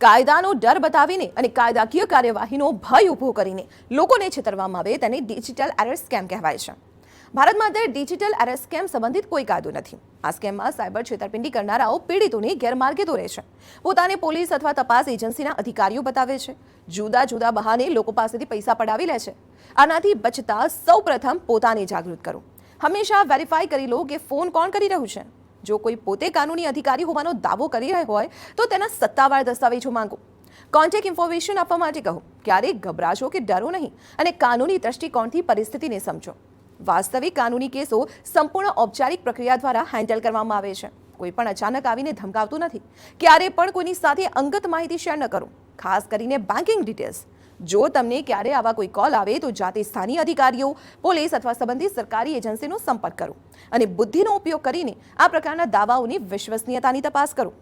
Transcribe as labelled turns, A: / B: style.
A: કાયદાનો ડર બતાવીને અને કાયદાકીય કાર્યવાહીનો ભય ઊભો કરીને લોકોને છેતરવામાં આવે તેને ડિજિટલ એરર સ્કેમ કહેવાય છે. ભારતમાં અત્યારે ડિજિટલ એરર સ્કેમ સંબંધિત કોઈ કાયદો નથી. આ સ્કેમમાં સાયબર છેતરપિંડી કરનારાઓ પીડિતોને ગેરમાર્ગે દોરે છે. પોતાને પોલીસ અથવા તપાસ એજન્સીના અધિકારીઓ બતાવે છે. જુદા જુદા બહાને લોકો પાસેથી પૈસા પડાવી લે છે. આનાથી બચતા સૌ પ્રથમ પોતાને જાગૃત કરો. હંમેશા વેરીફાઈ કરી લો કે ફોન કોણ કરી રહ્યું છે. જો કોઈ પોતે કાનૂની અધિકારી હોવાનો દાવો કરી રહ્યો હોય, તો તેના સત્તાવાર દસ્તાવેજો માંગો. કોન્ટેક્ટ ઇન્ફોર્મેશન આપવા માટે કહો, ક્યારેય ગભરાશો કે ડરો નહીં અને કાનૂની દ્રષ્ટિકોણથી પરિસ્થિતિને સમજો. વાસ્તવિક કાનૂની કેસો સંપૂર્ણ ઔપચારિક પ્રક્રિયા દ્વારા હેન્ડલ કરવામાં આવે છે. કોઈ પણ અચાનક આવીને ધમકાવતું નથી. ક્યારે પણ કોઈની સાથે અંગત માહિતી શેર ન કરો. ખાસ કરીને બેન્કિંગ ડિટેલ્સ જો તમને ક્યારે આવા કોઈ કોલ આવે તો જાતે સ્થાનિક અધિકારીઓ, પોલીસ અથવા સંબંધિત સરકારી એજન્સીનો સંપર્ક કરો અને બુદ્ધિનો ઉપયોગ કરીને આ પ્રકારના દાવાઓની વિશ્વસનીયતાની તપાસ કરો.